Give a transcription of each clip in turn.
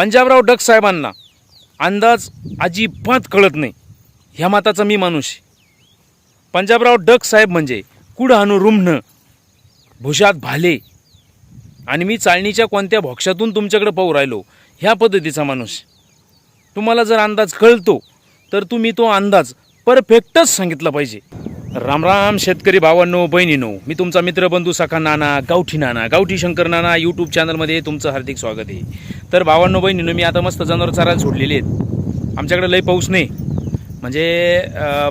Panjabrao duck साहेबांना अंदाज अजिबात कळत नाही. ह्या माताचा मी माणूस पंजाबराव डक साहेब म्हणजे कुड हाणू रुमणं भुशात भाले. आणि मी चाळणीच्या कोणत्या भोक्षातून तुमच्याकडे पाहू राहिलो ह्या पद्धतीचा माणूस तुम्हाला जर अंदाज कळतो तर तुम्ही तो अंदाज परफेक्टच सांगितला पाहिजे. रामराम शेतकरी भावांनो बहिणीनो मी तुमचा मित्र बंधू सखा नाना गावठी नाना गावठी शंकर नाना यूट्यूब चॅनलमध्ये तुमचं हार्दिक स्वागत आहे. तर भावांनो बहिणीनं मी आता मस्त जनावर चारायला सोडलेली आहेत. आमच्याकडे लई पाऊस नाही. म्हणजे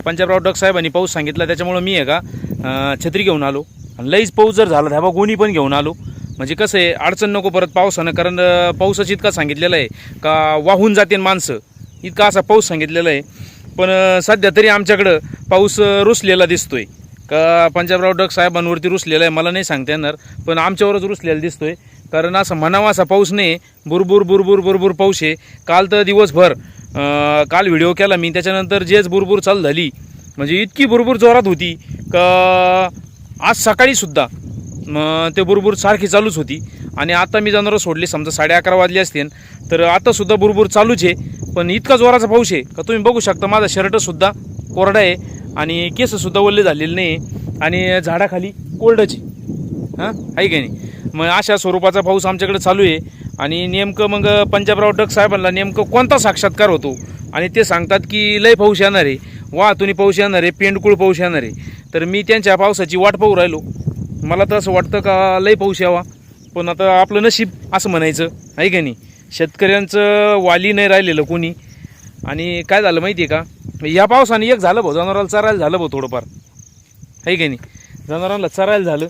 पंजाबराव डक साहेबांनी पाऊस सांगितला त्याच्यामुळं मी आहे का छत्री घेऊन आलो. आणि लईच पाऊस जर झाला धाबा गोणी पण घेऊन आलो. म्हणजे कसं आहे अडचण नको परत पावसानं कारण अं, पाऊसच इतका सांगितलेला आहे का वाहून जाते माणसं. इतका असा पाऊस सांगितलेला आहे. पण सध्या तरी आमच्याकडं पाऊस रुसलेला रुसलेला दिसतोय. का पंजाबराव डग साहेबांवरती रुसलेला आहे मला नाही सांगता येणार. पण आमच्यावरच रुसलेला दिसतोय. कारण असं म्हणावा असा पाऊस नाही बुरबुर बुरबुर बुरबुर पाऊस आहे. काल तर दिवसभर काल व्हिडिओ केला मी त्याच्यानंतर जेच बुरबुर चालू झाली म्हणजे इतकी बुरबुर जोरात होती का आज सकाळीसुद्धा मग ते बुरबुर सारखी चालूच होती. आणि आता मी जनावरं सोडली समजा साडे अकरा वाजले असतील तर आतासुद्धा बुरबुर चालूच आहे. पण इतका जोराचा पाऊस आहे का तुम्ही बघू शकता माझा शर्टसुद्धा कोरडा आहे आणि केससुद्धा ओले झालेले नाही. आणि झाडाखाली कोरडच आहे. हां? आहे की नाही? मग अशा स्वरूपाचा पाऊस आमच्याकडे चालू आहे. आणि नेमकं मग पंजाबराव डक साहेबांना नेमकं कोणता साक्षात्कार होतो? आणि ते सांगतात की लय पाऊस येणार आहे. वाहतुनी पाऊस येणार आहे पेंडकुळ पाऊस येणार आहे. तर मी त्यांच्या पावसाची वाट पाहू राहिलो. मला तर असं वाटतं का लय पाऊस यावा? पण आता आपलं नशीब असं म्हणायचं आहे का नाही? शेतकऱ्यांचं वाली नाही राहिलेलं कोणी. आणि काय झालं माहिती आहे का? या पावसाने एक झालं भाऊ जनावराला चरायला झालं भाऊ थोडंफार. आहे की नाही? जनावरांना चरायला झालं.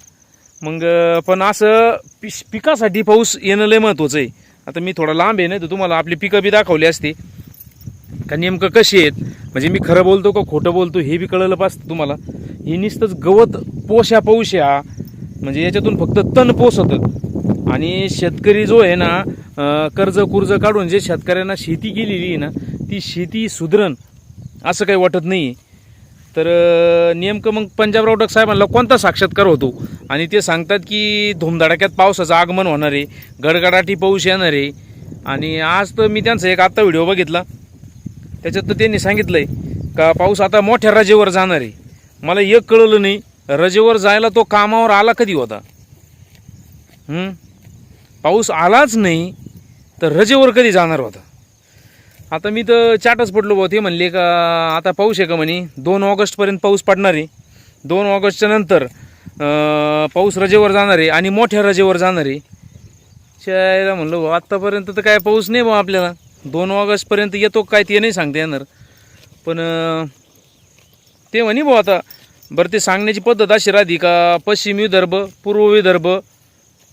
मग पण असं पि पिकासाठी पाऊस येणं लय महत्त्वाचं आहे. आता मी थोडा लांब आहे ना तर तुम्हाला आपली पिकं बी दाखवली असते. का नेमकं कशी आहेत? म्हणजे मी खरं बोलतो का खोटं बोलतो हे बी कळलं पाहिजे तुम्हाला. हे नुसतंच गवत पोशा पाऊस म्हणजे याच्यातून फक्त तण पोस होतं आणि शेतकरी जो आहे ना कर्ज कुर्ज काढून जे शेतकऱ्यांना शेती केलेली आहे ना ती शेती सुधरण असं काही वाटत नाही तर नेमकं मग पंजाबराव डक साहेबांना कोणता साक्षात्कार होतो? आणि ते सांगतात की धुमधडाक्यात पावसाचं आगमन होणार आहे गडगडाटी पाऊस येणार आहे. आणि आज तर मी त्यांचा एक आत्ता व्हिडिओ बघितला. त्याच्यात तर त्यांनी सांगितलंय का पाऊस आता मोठ्या रजेवर जाणार आहे. मला एक कळलं नाही रजेवर जायला तो कामावर आला कधी होता? पाऊस आलाच नाही तर रजेवर कधी जाणार होता? आता मी तर चाटच पडलो भाऊ ते म्हणले का आता पाऊस आहे का म्हणे? दोन ऑगस्टपर्यंत पाऊस पडणार आहे. दोन ऑगस्टच्या नंतर पाऊस रजेवर जाणार आहे आणि मोठ्या रजेवर जाणार आहे. शायला म्हणलं भाऊ आत्तापर्यंत तर काय पाऊस नाही भाऊ आपल्याला. दोन ऑगस्टपर्यंत येतो काय ते नाही सांगता येणार. पण ते म्हणे भाऊ आता बरं ते सांगण्याची पद्धत अशी राहते का पश्चिम विदर्भ पूर्व विदर्भ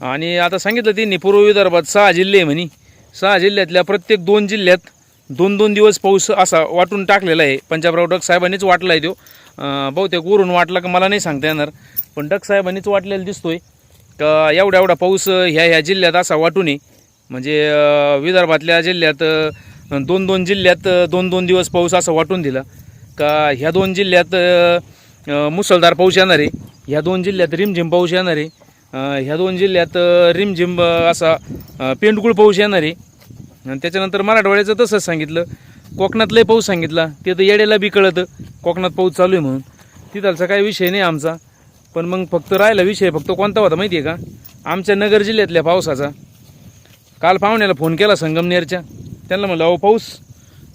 आणि आता सांगितलं त्यांनी पूर्व विदर्भात सहा जिल्हे म्हणे. सहा जिल्ह्यातल्या प्रत्येक दोन जिल्ह्यात दोन दोन दिवस पाऊस असा वाटून टाकलेला आहे. पंजाबराव डग साहेबांनीच वाटला आहे तो बहुतेक वरून वाटला का मला नाही सांगता येणार. पण डक साहेबांनीच वाटलेला दिसतोय. का एवढा एवढा पाऊस ह्या ह्या जिल्ह्यात असा वाटून आहे. म्हणजे विदर्भातल्या जिल्ह्यात दोन दोन जिल्ह्यात दोन दोन दिवस पाऊस असा वाटून दिला. का ह्या दोन जिल्ह्यात मुसळधार पाऊस येणार आहे. ह्या दोन जिल्ह्यात रिमझिम पाऊस येणार आहे. ह्या दोन जिल्ह्यात रिमझिम असा पेंडकुळ पाऊस येणार आहे. आणि त्याच्यानंतर मराठवाड्याचं तसंच सांगितलं. कोकणातलाही पाऊस सांगितला. ते तर येड्याला बी कळतं. कोकणात पाऊस चालू आहे म्हणून. तिथालचा काही विषय नाही आमचा. पण मग फक्त राहिला विषय फक्त कोणता होता माहिती आहे का? आमच्या नगर जिल्ह्यातल्या पावसाचा. काल पाहुण्याला फोन केला संगमनेरच्या. त्यांना म्हणलं अहो पाऊस.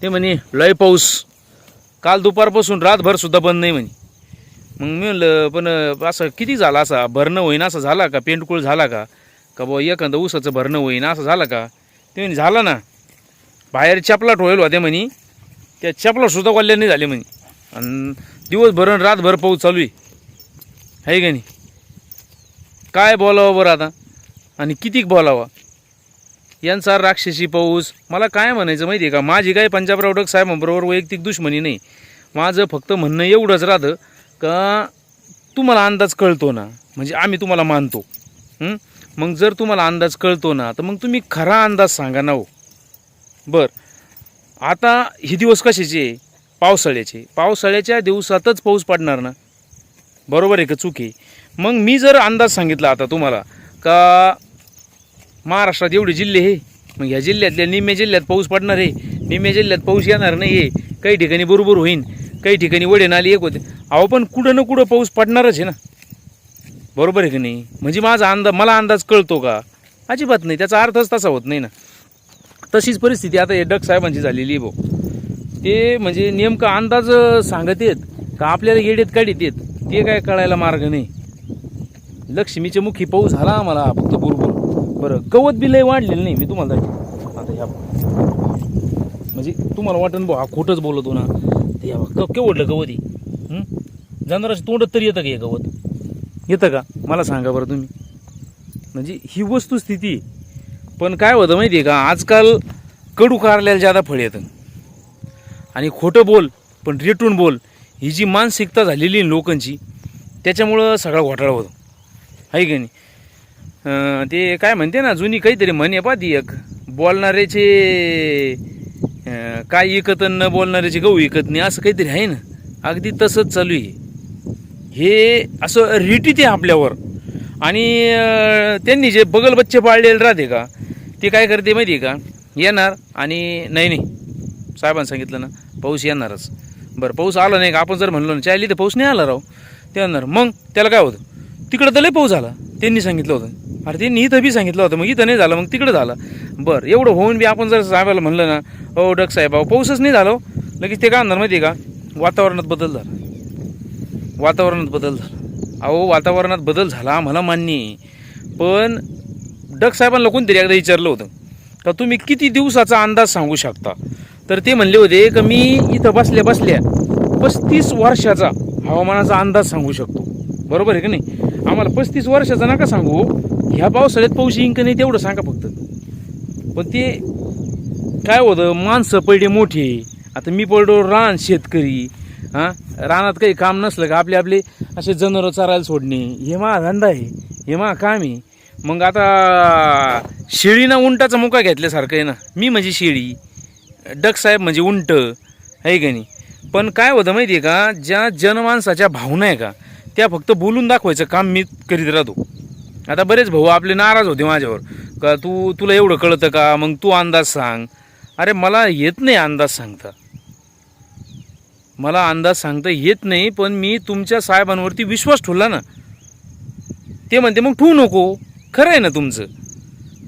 ते म्हणे लय पाऊस. काल दुपारपासून रातभरसुद्धा बंद नाही म्हणे. मग मी म्हणलं पण असं किती झाला असा? भरणं होईन असं झाला का? पेंटकुळ झाला का? का बुवा एखादं ऊसाचं भरणं होईन असं झालं का? ते झालं ना. बाहेर चपला ठोवेल होते म्हणे. त्या चपला सुद्धा नाही झाले म्हणे. आणि दिवसभर आणि रातभर पाऊस चालू आहे. आहे का नाही? काय बोलावं बरं आता? आणि कितीक बोलावा? यांचा राक्षसी पाऊस. मला काय म्हणायचं माहिती आहे का? माझी काय पंजाबराव डक साहेबांबरोबर वैयक्तिक दुश्मनी नाही. माझं फक्त म्हणणं एवढंच राहतं का तुम्हाला अंदाज कळतो ना? म्हणजे आम्ही तुम्हाला मानतो. मग जर तुम्हाला अंदाज कळतो ना तर मग तुम्ही खरा अंदाज सांगा ना हो. बरं. आता हे दिवस कशाचे आहे? पावसाळ्याचे. पावसाळ्याच्या दिवसातच पाऊस पडणार ना. बरोबर आहे का चूक आहे? मग मी जर अंदाज सांगितला आता तुम्हाला का महाराष्ट्रात एवढे जिल्हे हे? मग ह्या जिल्ह्यातल्या निम्म्या जिल्ह्यात पाऊस पडणार आहे. निम्म्या जिल्ह्यात पाऊस येणार नाही आहे. काही ठिकाणी बरोबर होईन काही ठिकाणी वडे नाली एक होते. अहो पण कुठं ना कुठं पाऊस पडणारच आहे ना. बरोबर आहे की नाही? म्हणजे माझा अंदाज मला अंदाज कळतो का? अजिबात नाही. त्याचा अर्थच तसा होत नाही ना. तशीच परिस्थिती आता हे डक साहेबांची झालेली आहे भाऊ. ते म्हणजे नेमका अंदाज सांगत येत का आपल्याला येडेत काढीत येत ते काय कळायला मार्ग नाही. लक्ष्मीचे मुखी पाऊस झाला आम्हाला फक्त बुरबुर. बरं गवत बी लय वाढलेलं नाही. मी तुम्हाला आता ह्या म्हणजे तुम्हाला वाटन भाऊ हा खोटंच बोलतो ना. ते ह्या केवढलं गवत आहे? हं? जनावरांच्या तोंडात तरी येतं का हे गवत? येतं का? मला सांगा बरं तुम्ही. म्हणजे ही वस्तुस्थिती पण काय होतं माहिती आहे का? आजकाल कडू कारल्याला ज्यादा फळ येतं. आणि खोटं बोल पण रेटून बोल ही जी मानसिकता झालेली आहे लोकांची त्याच्यामुळं सगळा घोटाळा होतो. आहे की नाही? ते काय म्हणते ना जुनी काहीतरी म्हणे पा ती एक बोलणाऱ्याचे काय इकत न बोलणाऱ्याचे गहू इकत नाही असं काहीतरी आहे ना? अगदी तसंच चालू आहे. हे असं रिटीत आहे आपल्यावर. आणि त्यांनी जे बगल बच्चे पाळलेले राहते का ते काय करते माहिती आहे का? येणार आणि नाही नाही. साहेबांनी सांगितलं ना पाऊस येणारच. बरं पाऊस आला नाही का? आपण जर म्हणलो ना चायली तर पाऊस नाही आला राव. ते येणार. मग त्याला काय होतं? तिकडं तर लय पाऊस आला त्यांनी सांगितलं होतं. अरे त्यांनी इथं बी सांगितलं होतं. मग इथं नाही झालं मग तिकडं झालं. बरं एवढं होऊन बी आपण जर साहेबाला म्हणलं ना हो डग साहेब पाऊसच नाही झालं हो. लगेच ते काय आणणार माहिती आहे का? वातावरणात बदल झाला. वातावरणात बदल झाला. अहो वातावरणात बदल झाला मला मान्य आहे. पण डग साहेबांना कोणतरी एकदा विचारलं होतं. का तुम्ही किती दिवसाचा अंदाज सांगू शकता? तर ते म्हणले होते का मी इथं बसल्या बसल्या पस्तीस वर्षाचा हवामानाचा अंदाज सांगू शकतो. बरोबर आहे का नाही? आम्हाला पस्तीस वर्षाचा नका सांगू. ह्या पावसाळ्यात पाऊस येईन का नाही तेवढं सांगा फक्त. पण ते काय होतं? माणसं पडले मोठे. आता मी पडलो रान शेतकरी. हां? रानात काही काम नसलं का आपले आपले असे जनावरं चरायला सोडणे. हे मा धंदा आहे. हे मा काम आहे. मग आता शेळीनं उंटाचा मुका घेतल्यासारखं आहे ना. मी म्हणजे शेळी. डक साहेब म्हणजे उंट. आहे का नाही? पण काय होतं माहिती आहे का ज्या जनमानसाच्या भावना आहे का त्या फक्त बोलून दाखवायचं काम मी करीत राहतो. आता बरेच भाऊ आपले नाराज होते माझ्यावर. का तू तुला एवढं कळतं का? मग तू अंदाज सांग. अरे मला येत नाही अंदाज सांगता. मला अंदाज सांगता येत नाही पण मी तुमच्या साहेबांवरती विश्वास ठेवला ना. ते म्हणते मग ठेवू नको. खरं आहे ना तुमचं?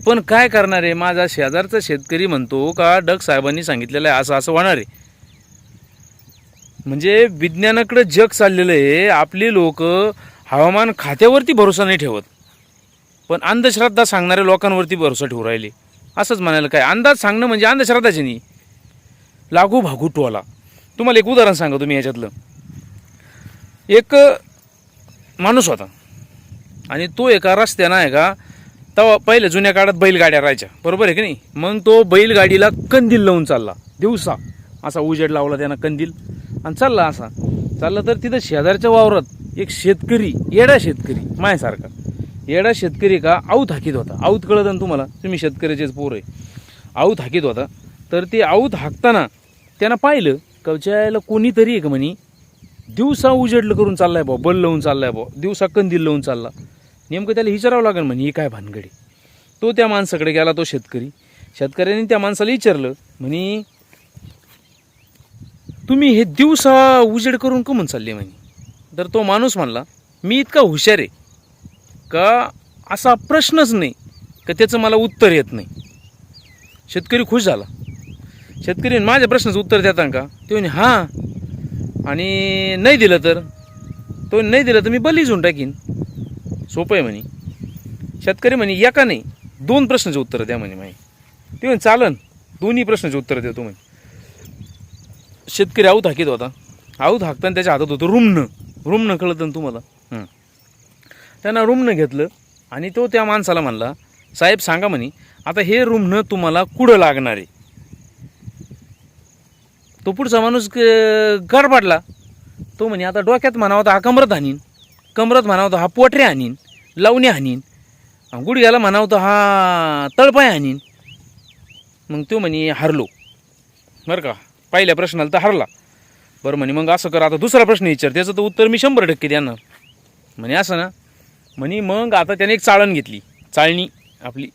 पण काय करणार आहे? माझा शेजारचा शेतकरी म्हणतो का डग साहेबांनी सांगितलेलं आहे असं असं होणार आहे. म्हणजे विज्ञानाकडे जग चाललेलं आहे. आपली लोक हवामान खात्यावरती भरोसा नाही ठेवत. पण अंधश्रद्धा सांगणाऱ्या लोकांवरती भरोसा ठेवू राहिले. असंच म्हणायला काय? अंदाज सांगणं म्हणजे अंधश्रद्धाचे नाही. लागू भागू टोला. तुम्हाला एक उदाहरण सांगा तुम्ही याच्यातलं. एक माणूस होता. आणि तो एका रस्त्यानं आहे का तेव्हा पहिले जुन्या काळात बैलगाड्या राहायच्या. बरोबर आहे की नाही? मग तो बैलगाडीला कंदील लावून चालला. दिवसा. असा उजेड लावला त्यानं कंदील. आणि चालला असा. चालला तर तिथं शेजारच्या वावरात एक शेतकरी येडा शेतकरी मायासारखा. येडा शेतकरी का आऊत हाकीत होता. आऊत कळत ना तुम्हाला? तुम्ही शेतकऱ्याचेच पोर आहे. आऊत हाकीत होता. तर ते आऊत हाकताना त्यानं पाहिलं कवच्याला कोणीतरी एक म्हणी दिवसा उजेडलं करून चाललाय भाऊ बल लावून चाललाय भाऊ दिवसा कंदील लावून चालला. नेमकं त्याला विचारावं लागेल म्हणे ही काय भानगडी? तो त्या माणसाकडे गेला तो शेतकरी. शेतकऱ्याने त्या माणसाला विचारलं म्हणे तुम्ही हे दिवसा उजेड करून कमून चालले म्हणे? तर तो माणूस म्हणला मी इतका हुशार आहे का? असा प्रश्नच नाही का त्याचं मला उत्तर येत नाही. शेतकरी खुश झाला. शेतकरी माझ्या प्रश्नाचं उत्तर देता का? ते म्हणे हां. आणि नाही दिलं तर? तो नाही दिलं तर मी बली घेऊन टाकीन. सोपं आहे म्हणे. शेतकरी म्हणे एका नाही? दोन प्रश्नाचे उत्तर द्या म्हणे माही ते म्हणे चालन. दोन्ही प्रश्नाचे उत्तर देतो म्हणे. शेतकरी आऊत हाकीत होता. आऊत हाकताना त्याच्या हातात होतं रुमणं. रुमणं कळतं ना तुम्हाला? त्यांना रुमणं घेतलं आणि तो त्या माणसाला म्हणला साहेब सांगा म्हणे आता हे रुमणं तुम्हाला कुठं लागणार आहे? तो पुढचा माणूस क- गडबडला. तो म्हणे आता डोक्यात म्हणावं होता हा कमरत आणीन कमरत म्हणावं होता हा पोटरे आणीन लावणी आणीन अन गुडघ्याला म्हणावं हा तळपाय आणीन. मग तो म्हणे हरलो. बरं का पहिल्या प्रश्नाला तर हरला. बरं म्हणे मग असं कर आता दुसरा प्रश्न विचार त्याचं तर उत्तर मी शंभर टक्के देणार. म्हणे असं ना? म्हणे मग आता त्याने एक चाळण घेतली चाळणी आपली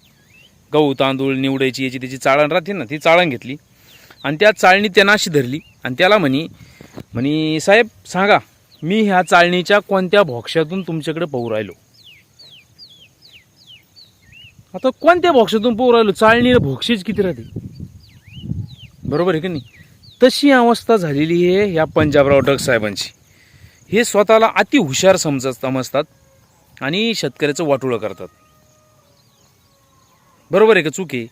गहू तांदूळ निवडायची याची त्याची चाळण राहते ना ती चाळण घेतली आणि त्या चाळणी त्यानं अशी धरली. आणि त्याला म्हणी म्हणी साहेब सांगा मी ह्या चाळणीच्या कोणत्या भोक्षातून तुमच्याकडे पोहू राहिलो? आता कोणत्या भोक्षातून पोहू राहिलो? चाळणीला भोक्षीच किती राहते? बरोबर आहे की नाही? तशी अवस्था झालेली आहे या पंजाबराव डग साहेबांची. हे स्वतःला अति हुशार समजत समजतात आणि शेतकऱ्याचं वाटोळं करतात. बरोबर आहे का? चूक आहे.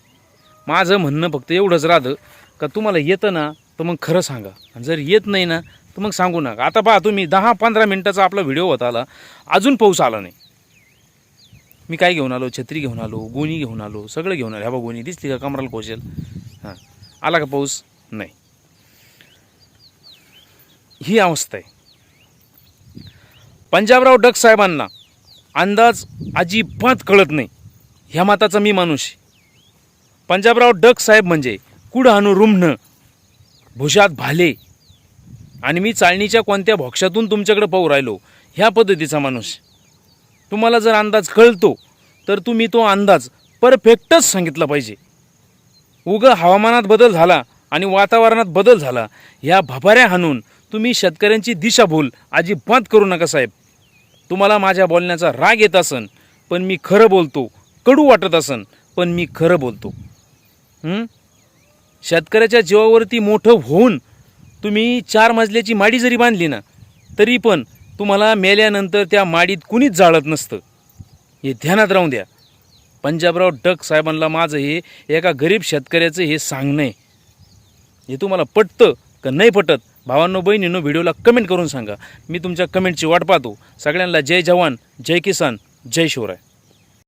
माझं म्हणणं फक्त एवढंच राहतं का तुम्हाला येतं ना तर मग खरं सांगा. आणि जर येत नाही ना तर मग सांगू नका. आता पहा तुम्ही दहा पंधरा मिनटाचा आपला व्हिडिओ होत आला. अजून पाऊस आला नाही. मी काय घेऊन आलो? छत्री घेऊन आलो गोणी घेऊन आलो सगळं घेऊन आलो. ह्या बा गोणी दिसते का? कमराला पोचेल. हां. आला का पाऊस? नाही. ही अवस्था आहे. पंजाबराव डग साहेबांना अंदाज अजिबात कळत नाही. ह्या मताचा मी माणूस पंजाबराव डग साहेब म्हणजे कुड अनुरुम्न भुशात भाले. आणि मी चाळणीच्या कोणत्या भोक्षातून तुमच्याकडे पाहू राहिलो? ह्या पद्धतीचा माणूस. तुम्हाला जर अंदाज कळतो तर तुम्ही तो अंदाज परफेक्टच सांगितला पाहिजे. उगं हवामानात बदल झाला आणि वातावरणात बदल झाला ह्या भपाऱ्या हाणून तुम्ही शेतकऱ्यांची दिशाभूल अजिबात करू नका साहेब. तुम्हाला माझ्या बोलण्याचा राग येत असन पण मी खरं बोलतो कडू वाटत असन पण मी खरं बोलतो. हं? शेतकऱ्याच्या जीवावरती मोठं होऊन तुम्ही चार मजल्याची माडी जरी बांधली ना तरी पण तुम्हाला मेल्यानंतर त्या माडीत कुणीच जाळत नसतं. हे ध्यानात राहून द्या. पंजाबराव डक साहेबांना माझं हे एका गरीब शेतकऱ्याचं हे सांगणं आहे. हे तुम्हाला पटतं का नाही पटत? भावांनो बहिणींनो व्हिडिओला कमेंट करून सांगा. मी तुमच्या कमेंटची वाट पाहतो. सगळ्यांना जय जवान जय किसान जय शिवराय.